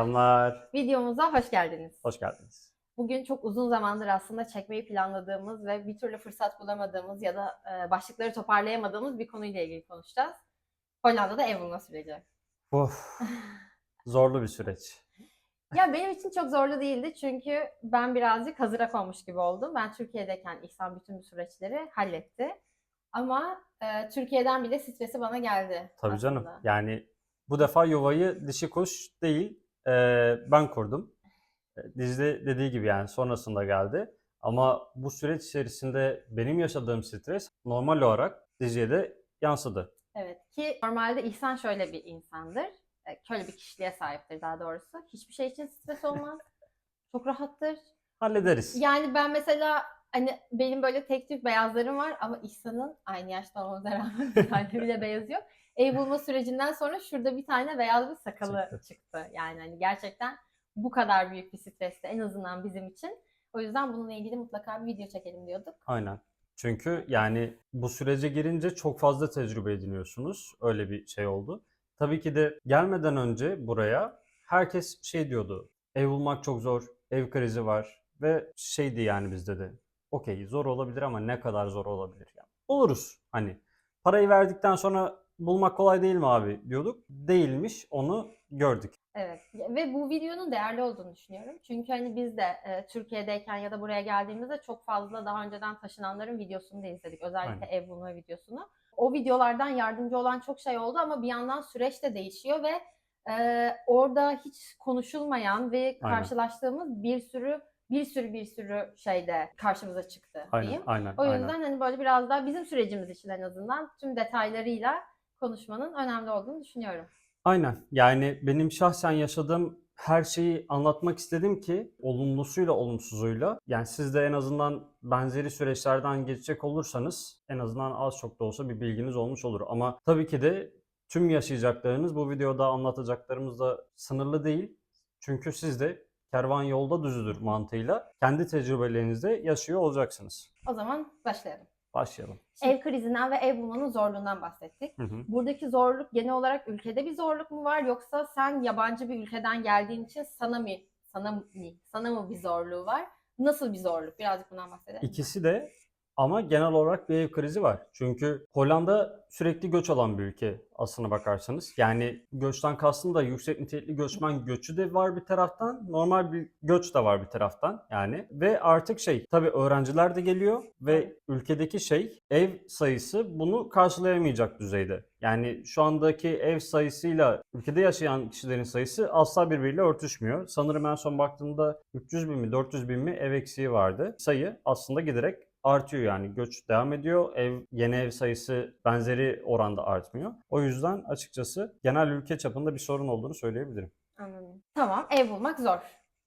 Selamlar. Videomuza hoş geldiniz. Hoş geldiniz. Bugün çok uzun zamandır aslında çekmeyi planladığımız ve bir türlü fırsat bulamadığımız ya da e, başlıkları toparlayamadığımız bir konuyla ilgili konuşacağız. Hollanda'da ev bulma süreci. Of. Zorlu bir süreç. Ya benim için çok zorlu değildi çünkü ben birazcık hazıra konmuş gibi oldum. Ben Türkiye'deyken İhsan bütün bu süreçleri halletti. Ama e, Türkiye'den bile stresi bana geldi. Tabii canım. aslında. Yani bu defa yuvayı dişi kuş değil e, ben kurdum. Dicle dediği gibi yani sonrasında geldi. Ama bu süreç içerisinde benim yaşadığım stres normal olarak Dicle'ye de yansıdı. Evet ki normalde İhsan şöyle bir insandır. Şöyle bir kişiliğe sahiptir daha doğrusu. Hiçbir şey için stres olmaz. Çok rahattır. Hallederiz. Yani ben mesela hani benim böyle tek tük beyazlarım var ama İhsan'ın aynı yaşta olmamıza rağmen bir tane bile beyaz yok. Ev bulma sürecinden sonra şurada bir tane beyaz bir sakalı Çıktı. çıktı. Yani hani gerçekten bu kadar büyük bir stresti en azından bizim için. O yüzden bununla ilgili mutlaka bir video çekelim diyorduk. Aynen. Çünkü yani bu sürece girince çok fazla tecrübe ediniyorsunuz. Öyle bir şey oldu. Tabii ki de gelmeden önce buraya herkes şey diyordu. Ev bulmak çok zor, ev krizi var ve şeydi yani bizde de. Okey zor olabilir ama ne kadar zor olabilir yani. Oluruz hani. Parayı verdikten sonra bulmak kolay değil mi abi diyorduk. Değilmiş onu gördük. Evet ve bu videonun değerli olduğunu düşünüyorum. Çünkü hani biz de e, Türkiye'deyken ya da buraya geldiğimizde çok fazla daha önceden taşınanların videosunu da izledik. Özellikle ev bulma videosunu. O videolardan yardımcı olan çok şey oldu ama bir yandan süreç de değişiyor ve e, orada hiç konuşulmayan ve Aynen. karşılaştığımız bir sürü bir sürü bir sürü şeyde karşımıza çıktı Aynen diyeyim. aynen O yüzden aynen. hani böyle biraz daha bizim sürecimiz için en azından tüm detaylarıyla konuşmanın önemli olduğunu düşünüyorum. Aynen. Yani benim şahsen yaşadığım her şeyi anlatmak istedim ki olumlusuyla olumsuzuyla yani siz de en azından benzeri süreçlerden geçecek olursanız en azından az çok da olsa bir bilginiz olmuş olur. Ama tabii ki de tüm yaşayacaklarınız bu videoda anlatacaklarımız da sınırlı değil. Çünkü siz de kervan yolda düzülür mantığıyla kendi tecrübelerinizde yaşıyor olacaksınız. O zaman başlayalım. Başlayalım. Ev krizinden ve ev bulmanın zorluğundan bahsettik. Hı hı. Buradaki zorluk genel olarak ülkede bir zorluk mu var yoksa sen yabancı bir ülkeden geldiğin için sana mı sana mı sana mı bir zorluğu var? Nasıl bir zorluk? Birazcık bundan bahsedelim. İkisi de ama genel olarak bir ev krizi var. Çünkü Hollanda sürekli göç alan bir ülke aslına bakarsanız. Yani göçten kastım da yüksek nitelikli göçmen göçü de var bir taraftan. Normal bir göç de var bir taraftan yani. Ve artık şey tabii öğrenciler de geliyor ve ülkedeki şey ev sayısı bunu karşılayamayacak düzeyde. Yani şu andaki ev sayısıyla ülkede yaşayan kişilerin sayısı asla birbiriyle örtüşmüyor. Sanırım en son baktığımda 300 bin mi 400 bin mi ev eksiği vardı. Sayı aslında giderek artıyor yani göç devam ediyor. Ev yeni ev sayısı benzeri oranda artmıyor. O yüzden açıkçası genel ülke çapında bir sorun olduğunu söyleyebilirim. Anladım. Tamam, ev bulmak zor.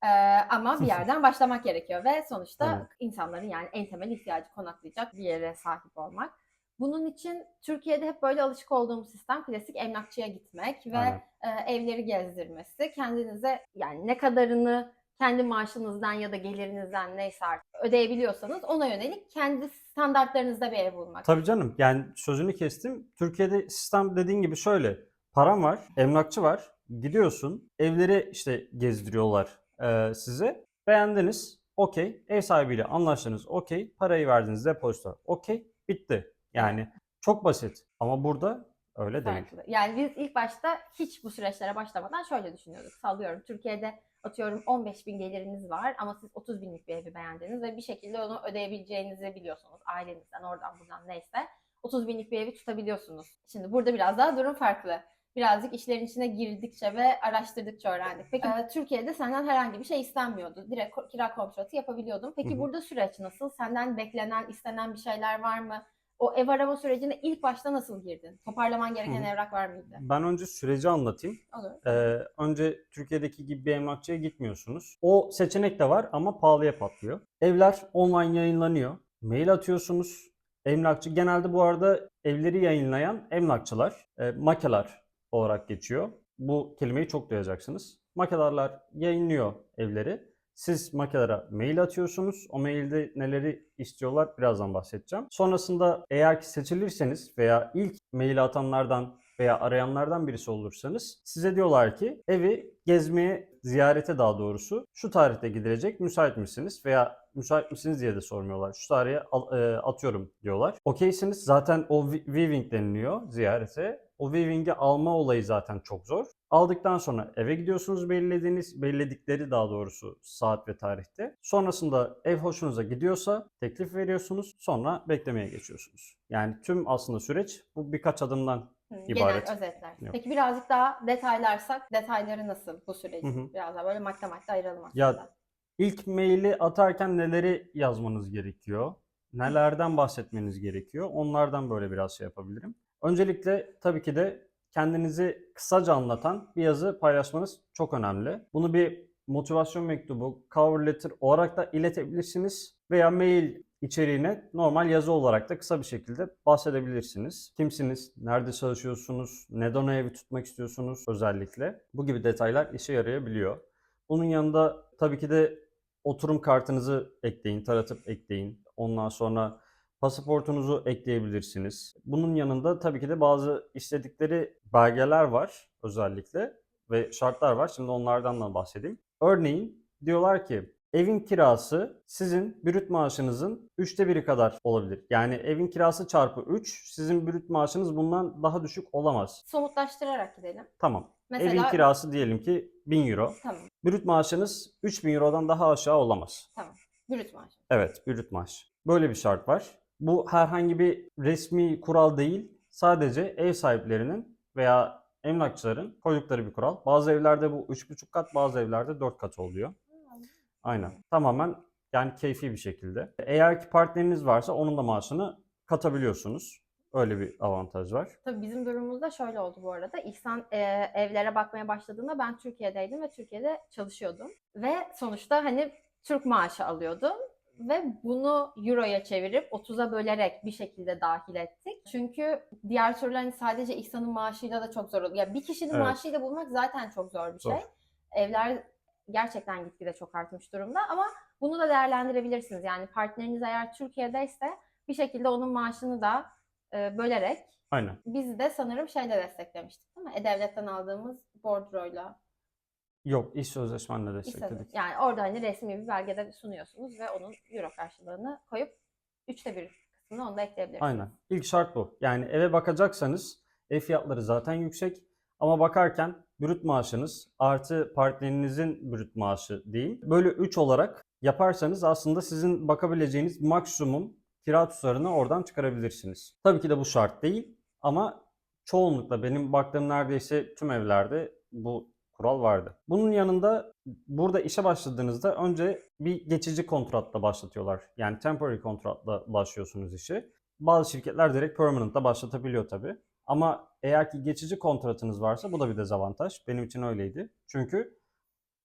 Ee, ama bir yerden başlamak gerekiyor ve sonuçta Evet. insanların yani en temel ihtiyacı konaklayacak bir yere sahip olmak. Bunun için Türkiye'de hep böyle alışık olduğum sistem klasik emlakçıya gitmek ve Aynen. e, evleri gezdirmesi. Kendinize yani ne kadarını kendi maaşınızdan ya da gelirinizden neyse artık ödeyebiliyorsanız ona yönelik kendi standartlarınızda bir ev bulmak. Tabii canım yani sözünü kestim. Türkiye'de sistem dediğin gibi şöyle. Param var, emlakçı var. Gidiyorsun, evleri işte gezdiriyorlar e, size. Beğendiniz, okey. Ev sahibiyle anlaştınız, okey. Parayı verdiniz depozito, okey. Bitti. Yani çok basit. Ama burada öyle değil. farklı. Yani biz ilk başta hiç bu süreçlere başlamadan şöyle düşünüyorduk. Sallıyorum Türkiye'de atıyorum 15 bin geliriniz var ama siz 30 binlik bir evi beğendiniz ve bir şekilde onu ödeyebileceğinizi biliyorsunuz. Ailenizden oradan buradan neyse. 30 binlik bir evi tutabiliyorsunuz. Şimdi burada biraz daha durum farklı. Birazcık işlerin içine girdikçe ve araştırdıkça öğrendik. Peki e, Türkiye'de senden herhangi bir şey istenmiyordu. Direkt kira kontratı yapabiliyordun. Peki Hı hı. burada süreç nasıl? Senden beklenen, istenen bir şeyler var mı? O ev arama sürecine ilk başta nasıl girdin? Toparlaman gereken Hı evrak var mıydı? Ben önce süreci anlatayım. Olur. Ee, önce Türkiye'deki gibi bir emlakçıya gitmiyorsunuz. O seçenek de var ama pahalıya patlıyor. Evler online yayınlanıyor. Mail atıyorsunuz. Emlakçı genelde bu arada evleri yayınlayan emlakçılar, e, makelar olarak geçiyor. Bu kelimeyi çok duyacaksınız. Makelarlar yayınlıyor evleri. Siz makelere mail atıyorsunuz. O mailde neleri istiyorlar birazdan bahsedeceğim. Sonrasında eğer ki seçilirseniz veya ilk mail atanlardan veya arayanlardan birisi olursanız size diyorlar ki evi gezmeye, ziyarete daha doğrusu şu tarihte gidilecek müsait misiniz? Veya müsait misiniz diye de sormuyorlar. Şu tarihe e, atıyorum diyorlar. Okeysiniz zaten o vi- viewing deniliyor ziyarete. O viewing'i alma olayı zaten çok zor. Aldıktan sonra eve gidiyorsunuz belirlediğiniz, belirledikleri daha doğrusu saat ve tarihte. Sonrasında ev hoşunuza gidiyorsa teklif veriyorsunuz. Sonra beklemeye geçiyorsunuz. Yani tüm aslında süreç bu birkaç adımdan İbaret. Genel özetler. Yok. Peki birazcık daha detaylarsak detayları nasıl bu süreç? Hı hı. Biraz daha böyle madde madde ayıralım aslında. Ya ilk maili atarken neleri yazmanız gerekiyor? Nelerden bahsetmeniz gerekiyor? Onlardan böyle biraz şey yapabilirim. Öncelikle tabii ki de kendinizi kısaca anlatan bir yazı paylaşmanız çok önemli. Bunu bir motivasyon mektubu, cover letter olarak da iletebilirsiniz veya mail içeriğine normal yazı olarak da kısa bir şekilde bahsedebilirsiniz. Kimsiniz? Nerede çalışıyorsunuz? Neden o evi tutmak istiyorsunuz özellikle? Bu gibi detaylar işe yarayabiliyor. Bunun yanında tabii ki de oturum kartınızı ekleyin, taratıp ekleyin. Ondan sonra pasaportunuzu ekleyebilirsiniz. Bunun yanında tabii ki de bazı istedikleri belgeler var özellikle ve şartlar var. Şimdi onlardan da bahsedeyim. Örneğin diyorlar ki evin kirası sizin brüt maaşınızın üçte biri kadar olabilir. Yani evin kirası çarpı 3 sizin brüt maaşınız bundan daha düşük olamaz. Somutlaştırarak gidelim. Tamam. Mesela Evin kirası diyelim ki 1000 euro. tamam. Brüt maaşınız 3000 Euro'dan daha aşağı olamaz. Brüt maaş. Evet, brüt maaş. Böyle bir şart var. Bu herhangi bir resmi kural değil. Sadece ev sahiplerinin veya emlakçıların koydukları bir kural. Bazı evlerde bu 3,5 kat, bazı evlerde 4 kat oluyor. Aynen. Tamamen yani keyfi bir şekilde. Eğer ki partneriniz varsa onun da maaşını katabiliyorsunuz. Öyle bir avantaj var. Tabii bizim durumumuzda şöyle oldu bu arada. İhsan e, evlere bakmaya başladığında ben Türkiye'deydim ve Türkiye'de çalışıyordum. Ve sonuçta hani Türk maaşı alıyordum. Ve bunu Euro'ya çevirip 30'a bölerek bir şekilde dahil ettik. Çünkü diğer türlü hani sadece İhsan'ın maaşıyla da çok zor oluyor. Ya bir kişinin Evet. maaşıyla bulmak zaten çok zor bir Zor. şey. Evler gerçekten gitgide çok artmış durumda ama bunu da değerlendirebilirsiniz. Yani partneriniz eğer Türkiye'deyse bir şekilde onun maaşını da e, bölerek Aynen. biz de sanırım şeyle desteklemiştik değil mi? E-Devlet'ten aldığımız bordroyla. Yok, iş sözleşmenle iş destekledik. sözleşmesi. Yani orada hani resmi bir belgede sunuyorsunuz ve onun euro karşılığını koyup üçte bir kısmını onu da ekleyebilirsiniz. Aynen. İlk şart bu. Yani eve bakacaksanız ev fiyatları zaten yüksek ama bakarken brüt maaşınız artı partnerinizin brüt maaşı değil. Böyle 3 olarak yaparsanız aslında sizin bakabileceğiniz maksimum kira tutarını oradan çıkarabilirsiniz. Tabii ki de bu şart değil ama çoğunlukla benim baktığım neredeyse tüm evlerde bu kural vardı. Bunun yanında burada işe başladığınızda önce bir geçici kontratla başlatıyorlar. Yani temporary kontratla başlıyorsunuz işi. Bazı şirketler direkt permanent'la başlatabiliyor tabii. Ama eğer ki geçici kontratınız varsa bu da bir dezavantaj. Benim için öyleydi. Çünkü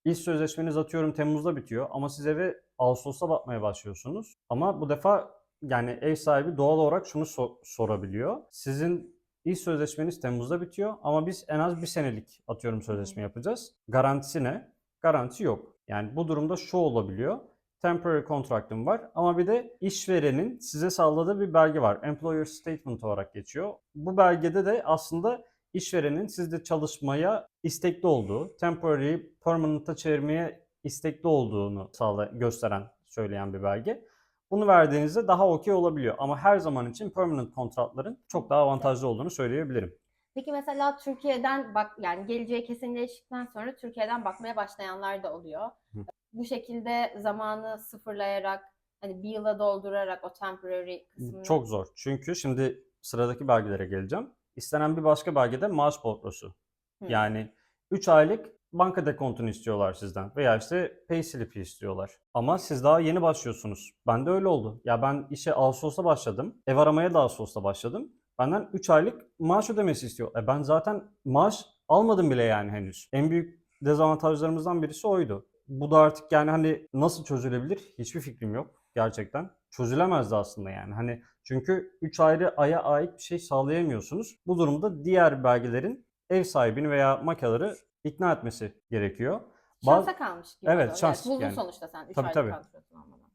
iş sözleşmeniz atıyorum Temmuz'da bitiyor ama siz eve Ağustos'ta bakmaya başlıyorsunuz. Ama bu defa yani ev sahibi doğal olarak şunu so- sorabiliyor. Sizin iş sözleşmeniz Temmuz'da bitiyor ama biz en az bir senelik atıyorum sözleşme yapacağız. Garantisi ne? Garanti yok. Yani bu durumda şu olabiliyor. Temporary contract'ım var ama bir de işverenin size sağladığı bir belge var. Employer Statement olarak geçiyor. Bu belgede de aslında işverenin sizde çalışmaya istekli olduğu, temporary permanent'a çevirmeye istekli olduğunu sağla gösteren, söyleyen bir belge. Bunu verdiğinizde daha okey olabiliyor. Ama her zaman için permanent kontratların çok daha avantajlı olduğunu söyleyebilirim. Peki mesela Türkiye'den bak yani geleceği kesinleştikten sonra Türkiye'den bakmaya başlayanlar da oluyor. Hı. Bu şekilde zamanı sıfırlayarak hani bir yıla doldurarak o temporary kısmını Çok zor. Çünkü şimdi sıradaki belgelere geleceğim. İstenen bir başka belge de maaş bordrosu. Hı. Yani 3 aylık banka dekontunu istiyorlar sizden veya işte pay slip'i istiyorlar. Ama siz daha yeni başlıyorsunuz. Ben de öyle oldu. Ya ben işe Ağustos'ta başladım. Ev aramaya da Ağustos'ta başladım. Benden 3 aylık maaş ödemesi istiyor. E ben zaten maaş almadım bile yani henüz. En büyük dezavantajlarımızdan birisi oydu. Bu da artık yani hani nasıl çözülebilir hiçbir fikrim yok gerçekten. Çözülemezdi aslında yani. Hani çünkü 3 ayrı aya ait bir şey sağlayamıyorsunuz. Bu durumda diğer belgelerin ev sahibini veya makaları ikna etmesi gerekiyor. Bazı- şansa kalmış gibi Evet, oluyor. şans buldun yani. sonuçta sen 3 Tabii, aylık tabii.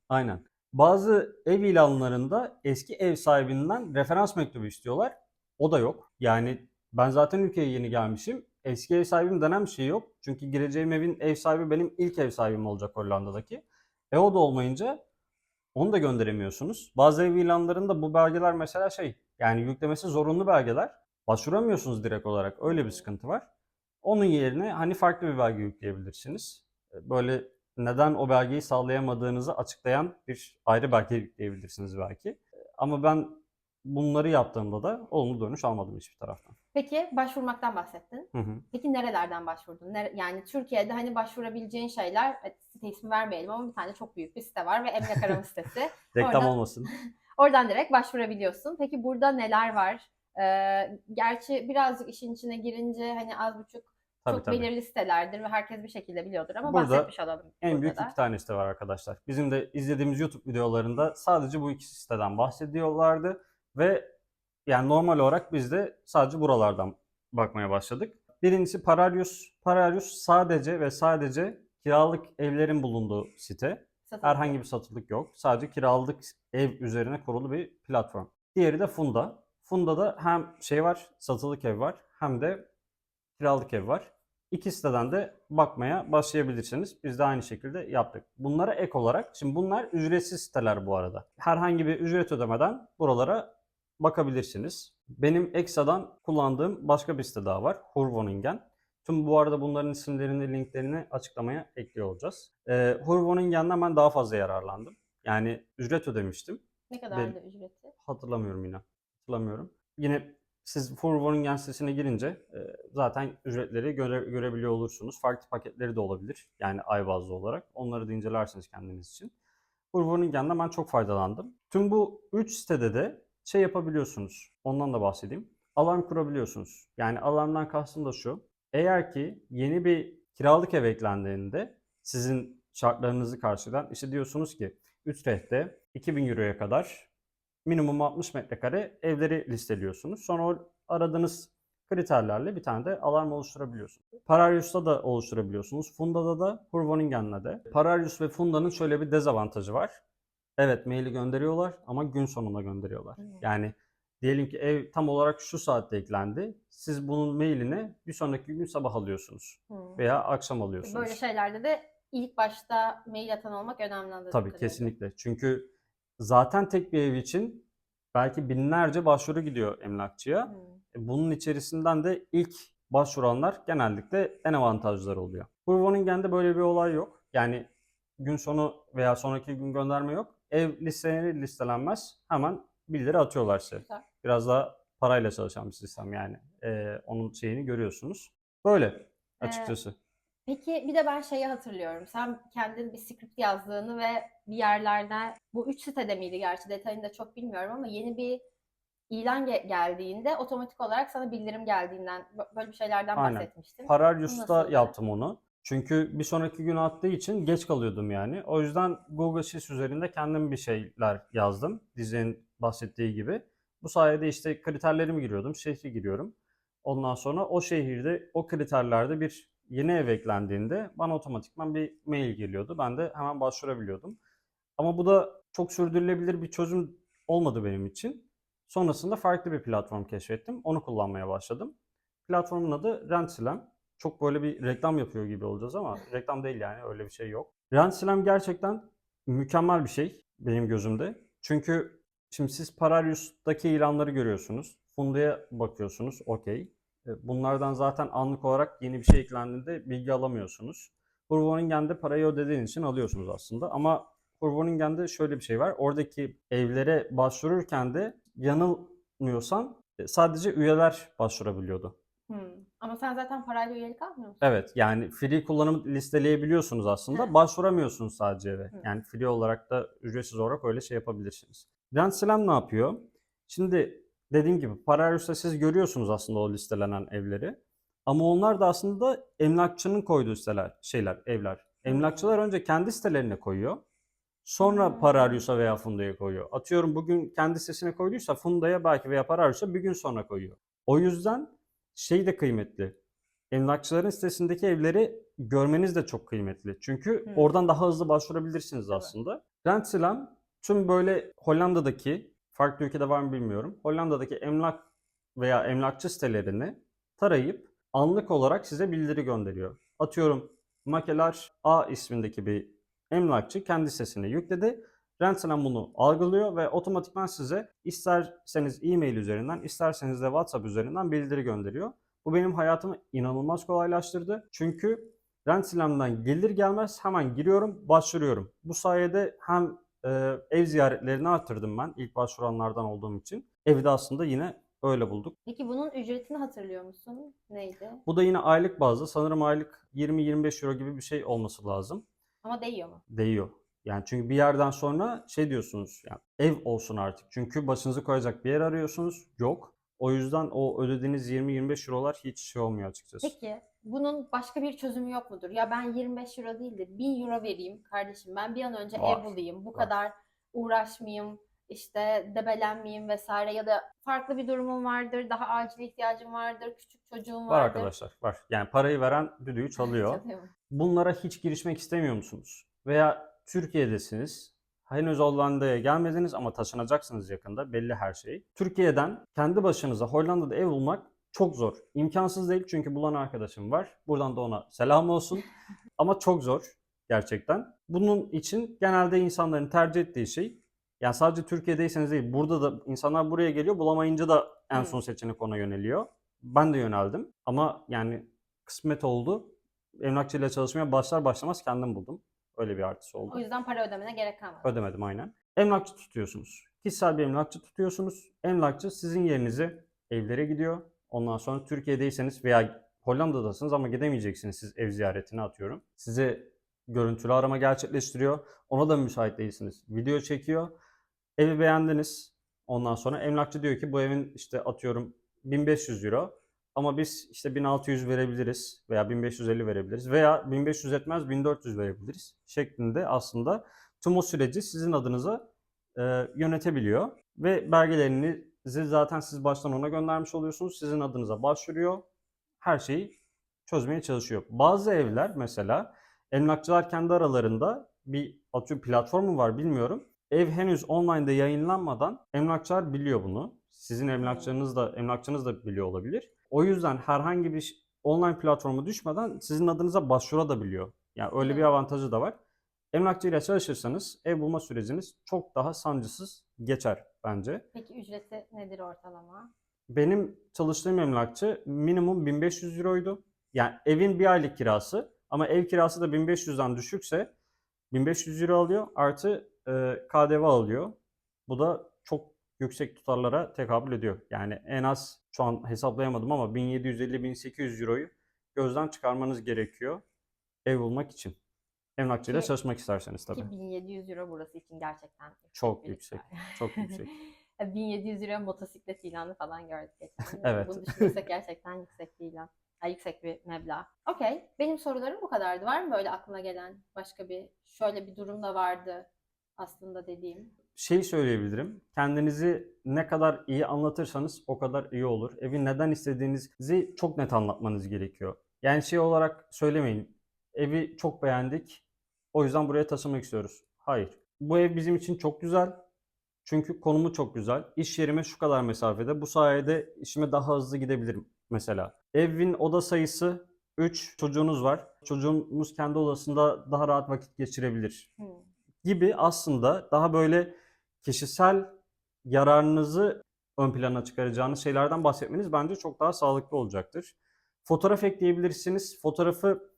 Aynen. Bazı ev ilanlarında eski ev sahibinden referans mektubu istiyorlar. O da yok. Yani Ben zaten ülkeye yeni gelmişim. Eski ev sahibim denen bir şey yok. Çünkü gireceğim evin ev sahibi benim ilk ev sahibim olacak Hollanda'daki. E o da olmayınca onu da gönderemiyorsunuz. Bazı ev ilanlarında bu belgeler mesela şey yani yüklemesi zorunlu belgeler. Başvuramıyorsunuz direkt olarak. Öyle bir sıkıntı var. Onun yerine hani farklı bir belge yükleyebilirsiniz. E, Böyle neden o belgeyi sağlayamadığınızı açıklayan bir ayrı belge yükleyebilirsiniz belki. E, Ama ben bunları yaptığımda da olumlu dönüş almadım hiçbir taraftan. Peki başvurmaktan bahsettin. Hı hı. Peki nerelerden başvurdun? Nere- yani Türkiye'de hani başvurabileceğin şeyler, site ismi vermeyelim ama bir tane çok büyük bir site var ve emlak arama sitesi. Reklam Oradan- olmasın. Oradan direkt başvurabiliyorsun. Peki burada neler var? Ee, gerçi birazcık işin içine girince hani az buçuk Tabii çok tabii. belirli sitelerdir ve herkes bir şekilde biliyordur ama Burada bahsetmiş olalım. En büyük da. iki tane site var arkadaşlar. Bizim de izlediğimiz YouTube videolarında sadece bu iki siteden bahsediyorlardı ve yani normal olarak biz de sadece buralardan bakmaya başladık. Birincisi Pararius. Pararius sadece ve sadece kiralık evlerin bulunduğu site. Satın Herhangi bir satılık yok. Sadece kiralık ev üzerine kurulu bir platform. Diğeri de Funda. Funda'da hem şey var, satılık ev var hem de kiralık ev var. İki siteden de bakmaya başlayabilirsiniz. Biz de aynı şekilde yaptık. Bunlara ek olarak, şimdi bunlar ücretsiz siteler bu arada. Herhangi bir ücret ödemeden buralara bakabilirsiniz. Benim ekstradan kullandığım başka bir site daha var. Hurvoningen. Tüm bu arada bunların isimlerini, linklerini açıklamaya ekliyor olacağız. Ee, Hurvoningen'den ben daha fazla yararlandım. Yani ücret ödemiştim. Ne kadardı ücreti? Hatırlamıyorum yine. Hatırlamıyorum. Yine siz Hurvoningen sitesine girince e, zaten ücretleri göre, görebiliyor olursunuz. Farklı paketleri de olabilir. Yani ay bazlı olarak. Onları da incelersiniz kendiniz için. Hurvoningen'den ben çok faydalandım. Tüm bu 3 sitede de şey yapabiliyorsunuz. Ondan da bahsedeyim. Alarm kurabiliyorsunuz. Yani alarmdan kastım da şu. Eğer ki yeni bir kiralık ev eklendiğinde sizin şartlarınızı karşılayan işte diyorsunuz ki Utrecht'te 2000 Euro'ya kadar minimum 60 metrekare evleri listeliyorsunuz. Sonra o aradığınız kriterlerle bir tane de alarm oluşturabiliyorsunuz. Pararius'ta da oluşturabiliyorsunuz. Funda'da da, Hurvoningen'de de. Pararius ve Funda'nın şöyle bir dezavantajı var. Evet maili gönderiyorlar ama gün sonunda gönderiyorlar. Yani diyelim ki ev tam olarak şu saatte eklendi. Siz bunun mailini bir sonraki gün sabah alıyorsunuz veya akşam alıyorsunuz. Böyle şeylerde de ilk başta mail atan olmak önemli Tabii kadarıyla. kesinlikle. Çünkü zaten tek bir ev için belki binlerce başvuru gidiyor emlakçıya. E, Bunun içerisinden de ilk başvuranlar genellikle en avantajları oluyor. Hurvoningen'de böyle bir olay yok. Yani gün sonu veya sonraki gün gönderme yok. Ev listeleri listelenmez. Hemen bildiri atıyorlar size. Güzel. Biraz daha parayla çalışan bir sistem yani. E, onun şeyini görüyorsunuz. Böyle Ee, açıkçası. Peki bir de ben şeyi hatırlıyorum. Sen kendin bir script yazdığını ve bir yerlerde bu üç sitede miydi gerçi detayını da çok bilmiyorum ama yeni bir ilan ge- geldiğinde otomatik olarak sana bildirim geldiğinden bö- böyle bir şeylerden Aynen. bahsetmiştin. Pararius'ta yaptım onu. Çünkü bir sonraki gün attığı için geç kalıyordum yani. O yüzden Google Sheets üzerinde kendim bir şeyler yazdım. Dizinin bahsettiği gibi. Bu sayede işte kriterlerimi giriyordum, şehri giriyorum. Ondan sonra o şehirde, o kriterlerde bir yeni ev eklendiğinde bana otomatikman bir mail geliyordu. Ben de hemen başvurabiliyordum. Ama bu da çok sürdürülebilir bir çözüm olmadı benim için. Sonrasında farklı bir platform keşfettim. Onu kullanmaya başladım. Platformun adı Rentslam. Çok böyle bir reklam yapıyor gibi olacağız ama reklam değil yani öyle bir şey yok. Rentslam gerçekten mükemmel bir şey benim gözümde. Çünkü şimdi siz Pararius'taki ilanları görüyorsunuz. Funda'ya bakıyorsunuz. Okey. E, Bunlardan zaten anlık olarak yeni bir şey eklendiğinde bilgi alamıyorsunuz. Hurvoningen'de parayı ödediğiniz için alıyorsunuz aslında. Ama Hurvoningen'de şöyle bir şey var. Oradaki evlere başvururken de yanılmıyorsam e, sadece üyeler başvurabiliyordu. Hmm. Ama sen zaten parayla üyelik almıyor musun? Evet yani free kullanımı listeleyebiliyorsunuz aslında. Başvuramıyorsunuz sadece eve. Hı. Yani free olarak da ücretsiz olarak öyle şey yapabilirsiniz. Grand Slam ne yapıyor? Şimdi dediğim gibi Pararius'ta siz görüyorsunuz aslında o listelenen evleri. Ama onlar da aslında emlakçının koyduğu siteler, şeyler, evler. Emlakçılar önce kendi sitelerine koyuyor. Sonra Hmm. Pararius'a veya Funda'ya koyuyor. Atıyorum bugün kendi sitesine koyduysa Funda'ya belki veya Pararius'a bir gün sonra koyuyor. O yüzden şey de kıymetli. Emlakçıların sitesindeki evleri görmeniz de çok kıymetli. Çünkü Hmm. oradan daha hızlı başvurabilirsiniz aslında. Rentslam tüm böyle Hollanda'daki, farklı ülkede var mı bilmiyorum. Hollanda'daki emlak veya emlakçı sitelerini tarayıp anlık olarak size bildiri gönderiyor. Atıyorum Makelar A ismindeki bir emlakçı kendi sitesine yükledi. Rentselam bunu algılıyor ve otomatikman size isterseniz e-mail üzerinden isterseniz de WhatsApp üzerinden bildiri gönderiyor. Bu benim hayatımı inanılmaz kolaylaştırdı. Çünkü Rentselam'dan gelir gelmez hemen giriyorum, başvuruyorum. Bu sayede hem e, ev ziyaretlerini arttırdım ben ilk başvuranlardan olduğum için. Evi de aslında yine öyle bulduk. Peki bunun ücretini hatırlıyor musun? Neydi? Bu da yine aylık bazda sanırım aylık 20-25 euro gibi bir şey olması lazım. Ama değiyor mu? Değiyor. Yani çünkü bir yerden sonra şey diyorsunuz yani ev olsun artık. Çünkü başınızı koyacak bir yer arıyorsunuz. Yok. O yüzden o ödediğiniz 20-25 eurolar hiç şey olmuyor açıkçası. Peki bunun başka bir çözümü yok mudur? Ya ben 25 euro değil de 1000 euro vereyim kardeşim. Ben bir an önce Var. ev bulayım. Bu Var. kadar uğraşmayayım, işte debelenmeyeyim vesaire ya da farklı bir durumum vardır, daha acil ihtiyacım vardır, küçük çocuğum Var vardır. arkadaşlar var. Yani parayı veren düdüğü çalıyor. Bunlara hiç girişmek istemiyor musunuz? Veya Türkiye'desiniz. Henüz Hollanda'ya gelmediniz ama taşınacaksınız yakında. Belli her şey. Türkiye'den kendi başınıza Hollanda'da ev bulmak çok zor. İmkansız değil çünkü bulan arkadaşım var. Buradan da ona selam olsun. Ama çok zor gerçekten. Bunun için genelde insanların tercih ettiği şey yani sadece Türkiye'deyseniz değil burada da insanlar buraya geliyor bulamayınca da en son seçenek ona yöneliyor. Ben de yöneldim ama yani kısmet oldu. Emlakçıyla çalışmaya başlar başlamaz kendim buldum. Öyle bir artısı oldu. O yüzden para ödemene gerek kalmadı. Ödemedim aynen. Emlakçı tutuyorsunuz. Kişisel bir emlakçı tutuyorsunuz. Emlakçı sizin yerinize evlere gidiyor. Ondan sonra Türkiye'deyseniz veya Hollanda'dasınız ama gidemeyeceksiniz siz ev ziyaretine atıyorum. Size görüntülü arama gerçekleştiriyor. Ona da müsait değilsiniz. Video çekiyor. Evi beğendiniz. Ondan sonra emlakçı diyor ki bu evin işte atıyorum 1500 euro. Ama biz işte 1600 verebiliriz veya 1550 verebiliriz veya 1500 etmez 1400 verebiliriz şeklinde aslında tüm o süreci sizin adınıza e, yönetebiliyor ve belgelerinizi zaten siz baştan ona göndermiş oluyorsunuz. Sizin adınıza başvuruyor. Her şeyi çözmeye çalışıyor. Bazı evler mesela emlakçılar kendi aralarında bir atıyorum platformu var bilmiyorum. Ev henüz online'da yayınlanmadan emlakçılar biliyor bunu. Sizin emlakçınız da emlakçınız da biliyor olabilir. O yüzden herhangi bir online platforma düşmeden sizin adınıza başvurabiliyor. Yani öyle bir avantajı da var. Emlakçıyla çalışırsanız ev bulma süreciniz çok daha sancısız geçer bence. Peki ücreti nedir ortalama? Benim çalıştığım emlakçı minimum 1500 euroydu. Yani evin bir aylık kirası ama ev kirası da 1500'den düşükse 1500 euro alıyor artı e, KDV alıyor. Bu da çok yüksek tutarlara tekabül ediyor. Yani en az şu an hesaplayamadım ama 1750-1800 euroyu gözden çıkarmanız gerekiyor ev bulmak için. Emlakçıyla Ki- çalışmak isterseniz tabii. Ki 1700 euro burası için gerçekten yüksek Çok bir yüksek, miktar. çok yüksek. 1700 euro motosiklet ilanı falan gördük geçen. Evet. Bunu düşünürsek gerçekten yüksek bir ilan. Ya, yüksek bir meblağ. Okey. Benim sorularım bu kadardı. Var mı böyle aklına gelen başka bir şöyle bir durum da vardı aslında dediğim? şey söyleyebilirim. Kendinizi ne kadar iyi anlatırsanız o kadar iyi olur. Evi neden istediğinizi çok net anlatmanız gerekiyor. Yani şey olarak söylemeyin. Evi çok beğendik. O yüzden buraya taşımak istiyoruz. Hayır. Bu ev bizim için çok güzel. Çünkü konumu çok güzel. İş yerime şu kadar mesafede. Bu sayede işime daha hızlı gidebilirim mesela. Evin oda sayısı 3. Çocuğunuz var. Çocuğunuz kendi odasında daha rahat vakit geçirebilir Hmm. gibi aslında daha böyle kişisel yararınızı ön plana çıkaracağınız şeylerden bahsetmeniz bence çok daha sağlıklı olacaktır. Fotoğraf ekleyebilirsiniz. Fotoğrafı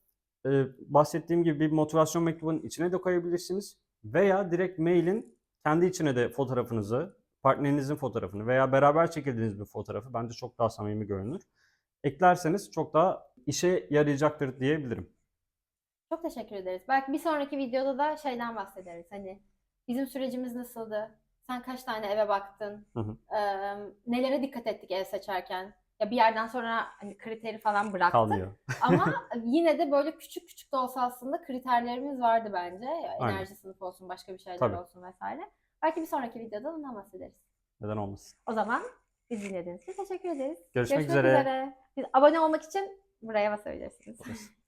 e, bahsettiğim gibi bir motivasyon mektubunun içine de koyabilirsiniz. Veya direkt mailin kendi içine de fotoğrafınızı, partnerinizin fotoğrafını veya beraber çekildiğiniz bir fotoğrafı bence çok daha samimi görünür. Eklerseniz çok daha işe yarayacaktır diyebilirim. Çok teşekkür ederiz. Belki bir sonraki videoda da şeyden bahsederiz. Hani bizim sürecimiz nasıldı? Sen kaç tane eve baktın? Hı hı. Ee, nelere dikkat ettik ev seçerken? Ya bir yerden sonra hani kriteri falan bıraktık. Kalmıyor. Ama yine de böyle küçük küçük de olsa aslında kriterlerimiz vardı bence. Aynen. Enerji sınıfı olsun, başka bir şeyler Tabii. olsun vesaire. Belki bir sonraki videoda ondan bahsederiz. Neden olmasın? O zaman bizi dinlediğiniz için teşekkür ederiz. Görüşmek üzere. Biz abone olmak için buraya basabilirsiniz.